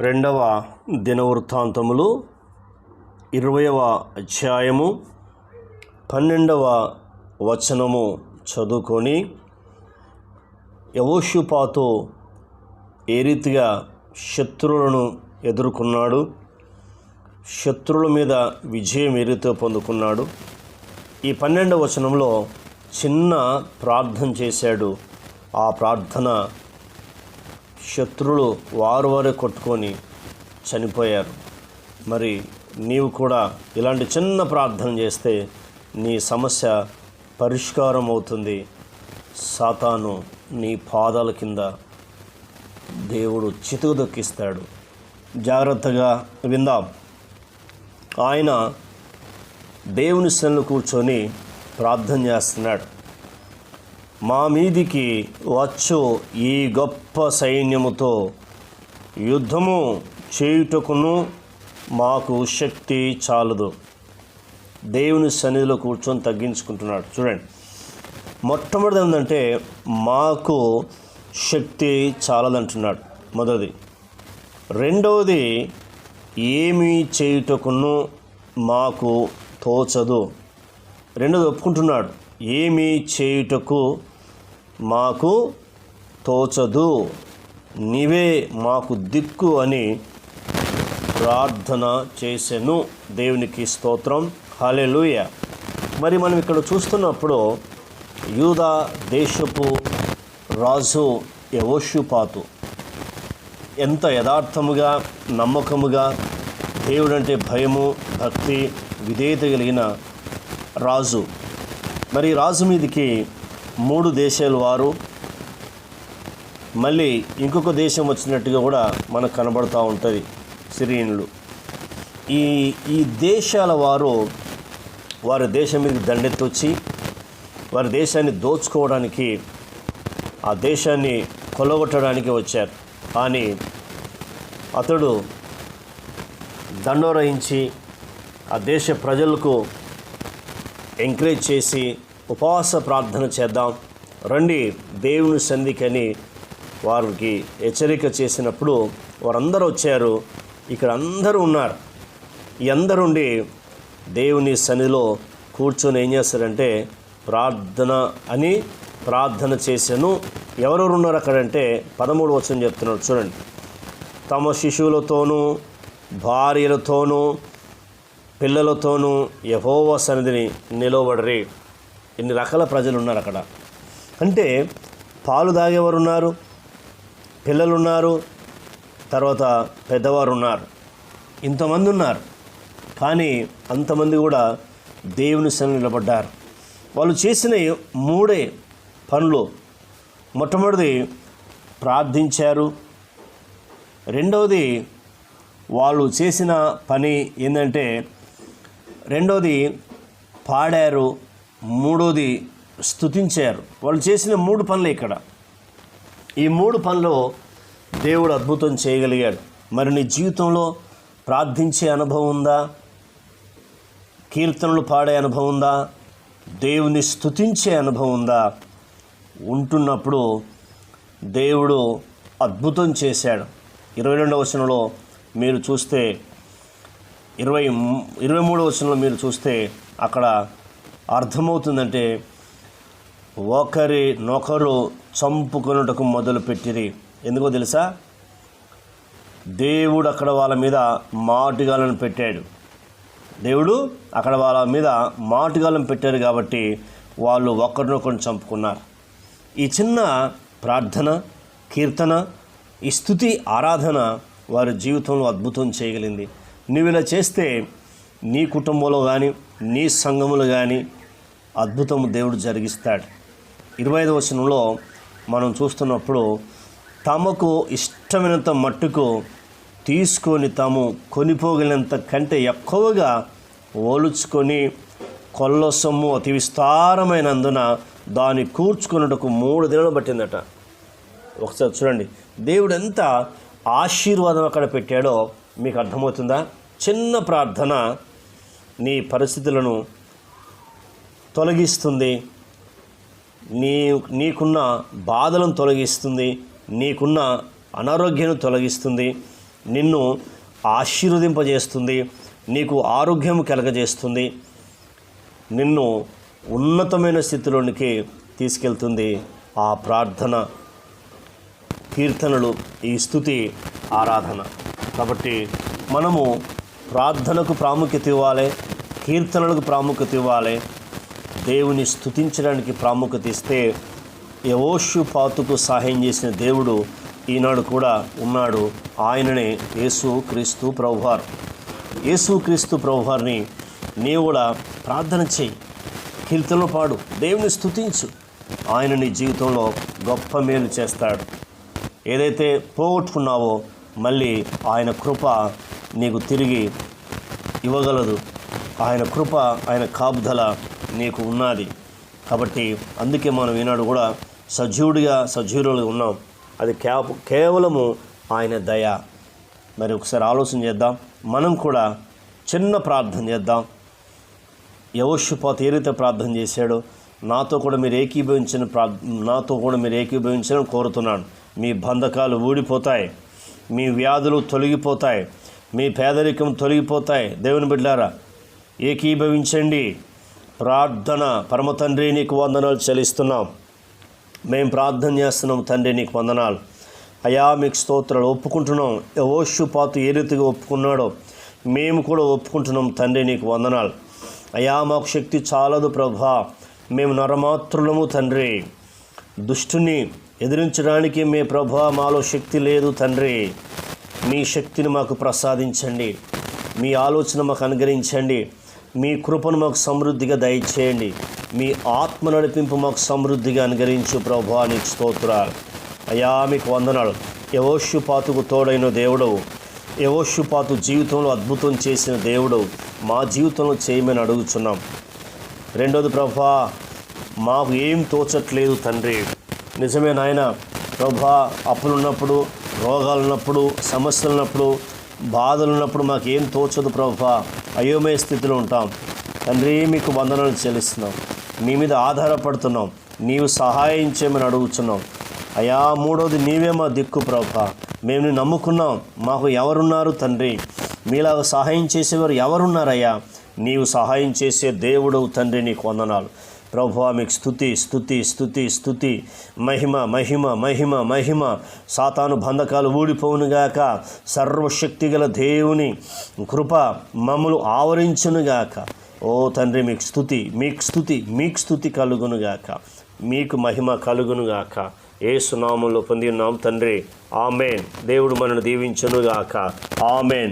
రెండవ దినవృత్తాంతములు ఇరవయవ అధ్యాయము పన్నెండవ వచనము చదువుకొని యవోషుపాతో ఏ రీతిగా శత్రువులను ఎదుర్కొన్నాడు శత్రువుల మీద విజయం ఏ రీతిగా పొందుకున్నాడు ఈ పన్నెండవ వచనంలో చిన్న ప్రార్థన చేశాడు. ఆ ప్రార్థన శత్రులు వారు వారే కొట్టుకొని చనిపోయారు. మరి నీవు కూడా ఇలాంటి చిన్న ప్రార్థన చేస్తే నీ సమస్య పరిష్కారం అవుతుంది సాతాను నీ పాదాల కింద దేవుడు చితుకు దొక్కిస్తాడు జాగ్రత్తగా విందాం. ఆయన దేవుని సన్నిలో కూర్చొని ప్రార్థన చేస్తున్నాడు. మా మీదికి వచ్చు ఈ గొప్ప సైన్యముతో యుద్ధము చేయుటకును మాకు శక్తి చాలదు. దేవుని సన్నిధిలో కూర్చొని తగ్గించుకుంటున్నాడు. చూడండి. మొట్టమొదటి ఏంటంటే మాకు శక్తి చాలదంటున్నాడు మొదటిది. రెండవది ఏమి చేయుటకును మాకు తోచదు. రెండోది ఒప్పుకుంటున్నాడు. ఏమి చేయుటకు మాకు తోచదు. నీవే మాకు దిక్కు అని ప్రార్థన చేసెను. దేవునికి స్తోత్రం. హలెలుయ మరి మనం ఇక్కడ చూస్తున్నప్పుడు యూదా దేశపు రాజు యవోషుపాతు ఎంత యథార్థముగా నమ్మకముగా దేవుడంటే భయము భక్తి విధేయత కలిగిన రాజు. మరి రాజు మీదకి మూడు దేశాల వారు మళ్ళీ ఇంకొక దేశం వచ్చినట్టుగా కూడా మనకు కనబడుతూ ఉంటుంది సిరియన్లు. ఈ ఈ దేశాల వారు వారి దేశం మీద దండెత్తొచ్చి వారి దేశాన్ని దోచుకోవడానికి ఆ దేశాన్ని కొలగొట్టడానికి వచ్చారు. కానీ అతడు దండోరహించి ఆ దేశ ప్రజలకు ఎంకరేజ్ చేసి ఉపవాస ప్రార్థన చేద్దాం. రండి దేవుని సంధికని వారికి హెచ్చరిక చేసినప్పుడు వారందరూ వచ్చారు. ఇక్కడ అందరూ ఉన్నారు. ఈ అందరుండి దేవుని సన్నిధిలో కూర్చొని ఏం చేస్తారంటే ప్రార్థన అని ప్రార్థన చేశాను. ఎవరెవరు ఉన్నారు అక్కడంటే పదమూడు వచ్చిన చెప్తున్నాడు. చూడండి. తమ శిశువులతోనూ భార్యలతోనూ పిల్లలతోనూ యహోవ సన్నిధిని నిలవబడరి ఎన్ని రకాల ప్రజలు ఉన్నారు అక్కడ? అంటే పాలు తాగేవారు ఉన్నారు పిల్లలు ఉన్నారు తర్వాత పెద్దవారు ఉన్నారు ఇంతమంది ఉన్నారు కానీ అంతమంది కూడా దేవుని సన్నిధి నిలబడ్డారు. వాళ్ళు చేసిన మూడే పనులు మొట్టమొదటిది ప్రార్థించారు. రెండవది వాళ్ళు చేసిన పని ఏంటంటే రెండవది పాడారు మూడోది స్థుతించారు వాళ్ళు చేసిన మూడు పనులు ఇక్కడ. ఈ మూడు పనులు దేవుడు అద్భుతం చేయగలిగాడు. మరి నీ జీవితంలో ప్రార్థించే అనుభవం ఉందా? కీర్తనలు పాడే అనుభవం ఉందా? దేవుని స్తుతించే అనుభవం ఉందా? ఉంటున్నప్పుడు దేవుడు అద్భుతం చేశాడు. ఇరవై రెండవ వచనంలో మీరు చూస్తే ఇరవై ఇరవై మూడవ వచనంలో మీరు చూస్తే అక్కడ అర్థమవుతుందంటే ఒకరి నొకరు చంపుకొనుటకు మొదలుపెట్టిరి. ఎందుకో తెలుసా? దేవుడు అక్కడ వాళ్ళ మీద మాటుగాలను పెట్టాడు. దేవుడు అక్కడ వాళ్ళ మీద మాటుగాలను పెట్టారు కాబట్టి వాళ్ళు ఒకరినొకరిని చంపుకున్నారు. ఈ చిన్న ప్రార్థన కీర్తన ఈ స్థుతి ఆరాధన వారి జీవితంలో అద్భుతం చేయగలిగింది. నువ్వు ఇలా చేస్తే నీ కుటుంబంలో కానీ నీ సంఘములు కానీ అద్భుతము దేవుడు జరిగిస్తాడు. ఇరవై ఐదు వచనంలో మనం చూస్తున్నప్పుడు తమకు ఇష్టమైనంత మట్టుకు తీసుకొని తాము కొనిపోగలినంత కంటే ఎక్కువగా ఓలుచుకొని కొల్ల సొమ్ము అతి విస్తారమైనందున దాన్ని కూర్చుకున్నటకు మూడు దినాలు పట్టిందట. ఒకసారి చూడండి. దేవుడు ఎంత ఆశీర్వాదం అక్కడ పెట్టాడో మీకు అర్థమవుతుందా? చిన్న ప్రార్థన నీ పరిస్థితులను తొలగిస్తుంది. నీ నీకున్న బాధలను తొలగిస్తుంది. నీకున్న అనారోగ్యం తొలగిస్తుంది. నిన్ను ఆశీర్వదింపజేస్తుంది. నీకు ఆరోగ్యం కలగజేస్తుంది. నిన్ను ఉన్నతమైన స్థితిలోనికి తీసుకెళ్తుంది. ఆ ప్రార్థన కీర్తనలు ఈ స్థుతి ఆరాధన. కాబట్టి మనము ప్రార్థనకు ప్రాముఖ్యత ఇవ్వాలి కీర్తనలకు ప్రాముఖ్యత ఇవ్వాలి దేవుని స్థుతించడానికి ప్రాముఖ్యత ఇస్తే యవోషు పాతుకు సహాయం చేసిన దేవుడు ఈనాడు కూడా ఉన్నాడు. ఆయననే యేసు క్రీస్తు ప్రభువారు. యేసు క్రీస్తు ప్రభువారిని నీవు కూడా ప్రార్థన చేయి. కీర్తనలు పాడు. దేవుని స్థుతించు ఆయన నీ జీవితంలో గొప్ప మేలు చేస్తాడు. ఏదైతే పోగొట్టుకున్నావో మళ్ళీ ఆయన కృప నీకు తిరిగి ఇవ్వగలదు. ఆయన కృప ఆయన కాపుదల నీకు ఉన్నది. కాబట్టి అందుకే మనం ఈనాడు కూడా సజీవుడిగా సజీవులుగా ఉన్నాం. అది కే కేవలము ఆయన దయ. మరి ఒకసారి ఆలోచన చేద్దాం. మనం కూడా చిన్న ప్రార్థన చేద్దాం. యవోషుపాత ఏ రీతి ప్రార్థన చేశాడో నాతో కూడా మీరు ఏకీభవించిన ప్రార్థ నాతో కూడా మీరు ఏకీభవించడం కోరుతున్నాను. మీ బంధకాలు ఊడిపోతాయి. మీ వ్యాధులు తొలగిపోతాయి. మీ పేదరికం తొలగిపోతాయి. దేవుని బిడ్డారా ఏకీభవించండి. ప్రార్థన పరమ తండ్రి నీకు వందనాలు చెల్లిస్తున్నాం. మేము ప్రార్థన చేస్తున్నాం తండ్రి నీకు వందనాలు. అయా మీకు స్తోత్రాలు ఒప్పుకుంటున్నాం. యవోషుపాతు ఏ రీతిగా ఒప్పుకున్నాడో మేము కూడా ఒప్పుకుంటున్నాం తండ్రి నీకు వందనాలు. అయా మాకు శక్తి చాలదు ప్రభా. మేము నరమాత్రులము తండ్రి. దుష్టుని ఎదిరించడానికి మీ ప్రభా మాలో శక్తి లేదు తండ్రి. మీ శక్తిని మాకు ప్రసాదించండి. మీ ఆలోచన మాకు అనుగ్రహించండి. మీ కృపను మాకు సమృద్ధిగా దయచేయండి. మీ ఆత్మ నడిపింపు మాకు సమృద్ధిగా అనుగరించు ప్రభా నీకు స్తోత్రాలు. అయా మీకు వందనాలు. యవోష్యుపాతుకు తోడైన దేవుడవు. యవోష్యుపాతు జీవితంలో అద్భుతం చేసిన దేవుడు మా జీవితంలో చేయమని అడుగుచున్నాం. రెండోది ప్రభా మాకు ఏం తోచట్లేదు తండ్రి. నిజమే నాయన ప్రభా అప్పులు ఉన్నప్పుడు రోగాలు ఉన్నప్పుడు సమస్యలు ఉన్నప్పుడు బాధలు ఉన్నప్పుడు మాకేం తోచదు ప్రభా. అయోమయ స్థితిలో ఉంటాం. తండ్రి మీకు వందనాలు చెల్లిస్తున్నాం. నీ మీద ఆధారపడుతున్నాం. నీవు సహాయం చేయమని అడుగుతున్నాం అయా మూడోది నీవే మా దిక్కు ప్రభా. మేము నిన్ను నమ్ముకున్నాం. మాకు ఎవరున్నారు తండ్రి? మీలాగా సహాయం చేసేవారు ఎవరున్నారయ్యా? నీవు సహాయం చేసే దేవుడు తండ్రి నీకు వందనాలు. ప్రభు మీకు స్థుతి స్థుతి స్థుతి స్థుతి మహిమ మహిమ మహిమ మహిమ. సాతాను బంధకాలు ఊడిపోవునుగాక సర్వశక్తిగల దేవుని కృప మమ్మలు ఆవరించునుగాక. ఓ తండ్రి మీకు స్థుతి మీకు స్థుతి మీకు స్థుతి కలుగునుగాక. మీకు మహిమ కలుగునుగాక. ఏ సునామంలో పొంది ఉన్నాం తండ్రి. ఆమెన్. దేవుడు మనను దీవించునుగాక. ఆమెన్.